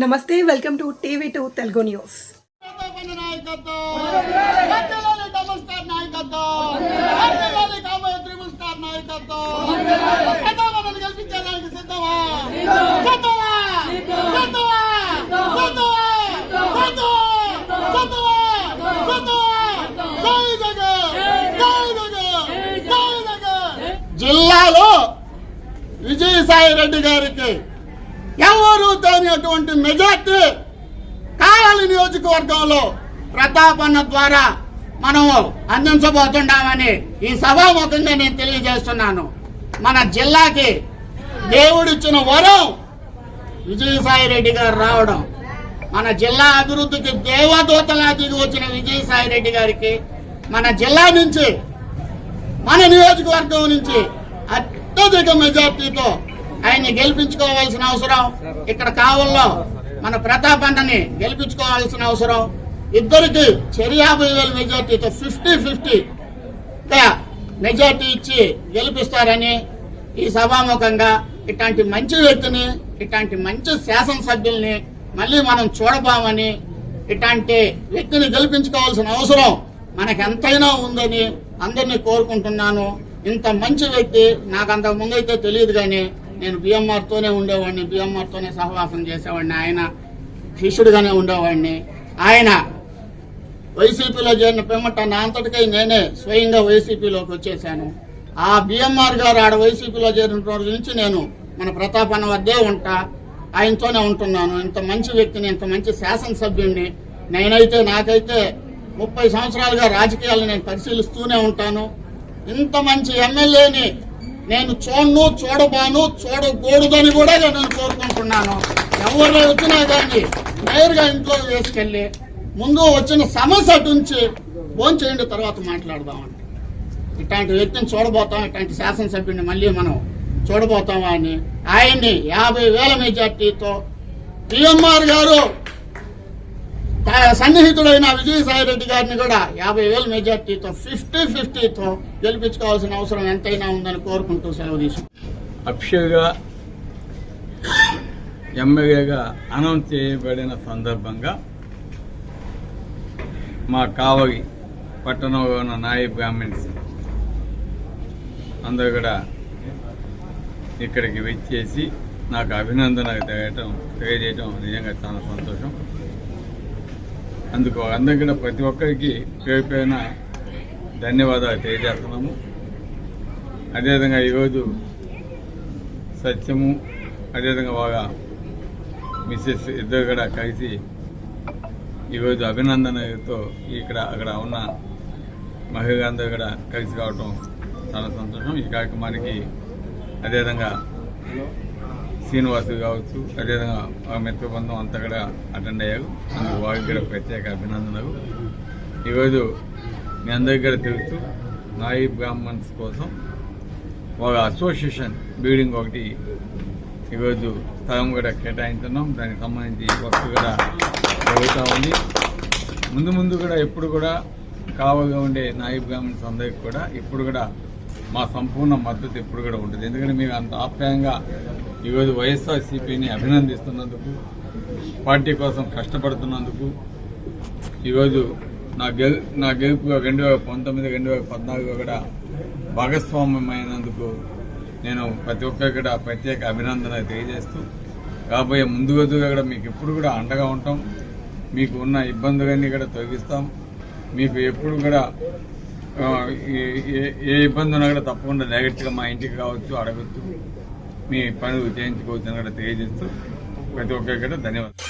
నమస్తే welcome to TV two Telugu news. జిల్లాలో విజయసాయి రెడ్డి గారికి ఎవరు తెలియనటువంటి మెజార్టీ కావాలి నియోజకవర్గంలో ప్రతాపన్న ద్వారా మనము అందించబోతున్నామని ఈ సభాముఖంగా నేను తెలియజేస్తున్నాను. మన జిల్లాకి దేవుడిచ్చిన వరం విజయసాయి రెడ్డి గారు రావడం. మన జిల్లా అభివృద్ధికి దేవదూతలా దిగి వచ్చిన విజయసాయి రెడ్డి గారికి మన జిల్లా నుంచి మన నియోజకవర్గం నుంచి అత్యధిక మెజార్టీతో ఆయన్ని గెలిపించుకోవాల్సిన అవసరం ఇక్కడ కావల్లో. మన ప్రతాప్ అన్నని గెలిపించుకోవాల్సిన అవసరం. ఇద్దరికి చెరియాభై వేల మెజార్టీతో ఫిఫ్టీ ఫిఫ్టీ మెజార్టీ ఇచ్చి గెలిపిస్తారని ఈ సభాముఖంగా ఇట్లాంటి మంచి వ్యక్తిని ఇట్లాంటి మంచి శాసనసభ్యుల్ని మళ్ళీ మనం చూడబామని ఇట్లాంటి వ్యక్తిని గెలిపించుకోవాల్సిన అవసరం మనకెంతైనా ఉందని అందరినీ కోరుకుంటున్నాను. ఇంత మంచి వ్యక్తి నాకు అంతకు ముందైతే తెలియదు కానీ నేను బిఎంఆర్తోనే ఉండేవాడిని బిఎంఆర్తోనే సహవాసం చేసేవాడిని. ఆయన శిష్యుడిగానే ఉండేవాడిని. ఆయన వైసీపీలో చేరిన పిమ్మట నా అంతటికై నేనే స్వయంగా వైసీపీలోకి వచ్చేసాను ఆ బిఎంఆర్ గారు ఆడ వైసీపీలో చేరిన రోజు నుంచి నేను మన ప్రతాప్ అన్న వద్దే ఉంటా. ఆయనతోనే ఉంటున్నాను. ఇంత మంచి వ్యక్తిని ఇంత మంచి శాసనసభ్యుడిని నేనైతే నాకైతే ముప్పై సంవత్సరాలుగా రాజకీయాలు నేను పరిశీలిస్తూనే ఉంటాను. ఇంత మంచి ఎమ్మెల్యేని నేను చూడను చూడబాను చూడకూడదని కూడా నేను కోరుకుంటున్నాను. ఎవరు వచ్చినా కానీ నేరుగా ఇంట్లో వేసుకెళ్ళి ముందు వచ్చిన సమస్య అటుంచి ఫోన్ చేయండి తర్వాత మాట్లాడదామండి ఇట్లాంటి వ్యక్తిని చూడబోతాం ఇట్లాంటి శాసనసభ్యుని మళ్ళీ మనం చూడబోతామా అని ఆయన్ని యాభై వేల మెజార్టీతో టిఎంఆర్ గారు సన్నిహితుడైన విజయసాయిరెడ్డి గారిని కూడా యాభై వేల మెజార్టీతో ఫిఫ్టీ ఫిఫ్టీతో గెలిపించుకోవాల్సిన అవసరం ఎంతైనా ఉందని కోరుకుంటూ సెలవు తీసుకుంటాం అఫిషియల్గా ఎమ్మెల్యేగా అనౌన్స్ చేయబడిన సందర్భంగా మా కావలి పట్టణంలో ఉన్న నాయబ్ బ్రాహ్మిన్స్ అందరూ కూడా ఇక్కడికి వచ్చేసి నాకు అభినందన తెలియటం తెలియజేయటం నిజంగా చాలా సంతోషం. అందుకు అందరూ కూడా ప్రతి ఒక్కరికి పేరుపైన ధన్యవాదాలు తెలియజేస్తున్నాము. అదేవిధంగా ఈరోజు సత్యము అదేవిధంగా బాగా మిస్సెస్ ఇద్దరు కూడా కలిసి ఈరోజు అభినందనతో ఇక్కడ అక్కడ ఉన్న మహిళలందరూ కూడా కలిసి కావటం చాలా సంతోషం. ఈ కార్యక్రమానికి అదేవిధంగా శ్రీనివాసు కావచ్చు అదేవిధంగా ఆ మిత్ర బృందం అంతా కూడా అటెండ్ అయ్యారు. అందుకు వారికి కూడా ప్రత్యేక అభినందనలు. ఈరోజు మీ అందరికీ కూడా తెలుసు నాయి బ్రాహ్మణ్స్ కోసం ఒక అసోసియేషన్ బిల్డింగ్ ఒకటి ఈరోజు స్థలం కూడా కేటాయించున్నాం. దానికి సంబంధించి వర్క్ కూడా జరుగుతూ ఉంది. ముందు ముందు కూడా ఎప్పుడు కూడా కావగా ఉండే నాయి బ్రాహ్మణ్స్ అందరికి కూడా ఇప్పుడు కూడా మా సంపూర్ణ మద్దతు ఎప్పుడు కూడా ఉంటుంది. ఎందుకంటే మేము అంత ఆప్యాయంగా ఈరోజు వైఎస్ఆర్సీపీని అభినందిస్తున్నందుకు పార్టీ కోసం కష్టపడుతున్నందుకు ఈరోజు నా గెల్ నా గెలుపు రెండు వేల పంతొమ్మిది రెండు వేల పద్నాలుగు కూడా భాగస్వామ్యమైనందుకు నేను ప్రతి ఒక్కరికి కూడా ప్రత్యేక అభినందన తెలియజేస్తూ రాబోయే ముందు రోజుగా కూడా మీకు ఎప్పుడు కూడా అండగా ఉంటాం. మీకు ఉన్న ఇబ్బందులన్నీ కూడా తొలగిస్తాం. మీకు ఎప్పుడు కూడా ఏ ఇబ్బంది ఉన్నా కూడా తప్పకుండా డైరెక్ట్గా మా ఇంటికి కావచ్చు అడగచ్చు. మీ పనులు చేయించుకోవచ్చు అని కూడా తెలియజేస్తూ ప్రతి ఒక్కరికి కూడా ధన్యవాదాలు.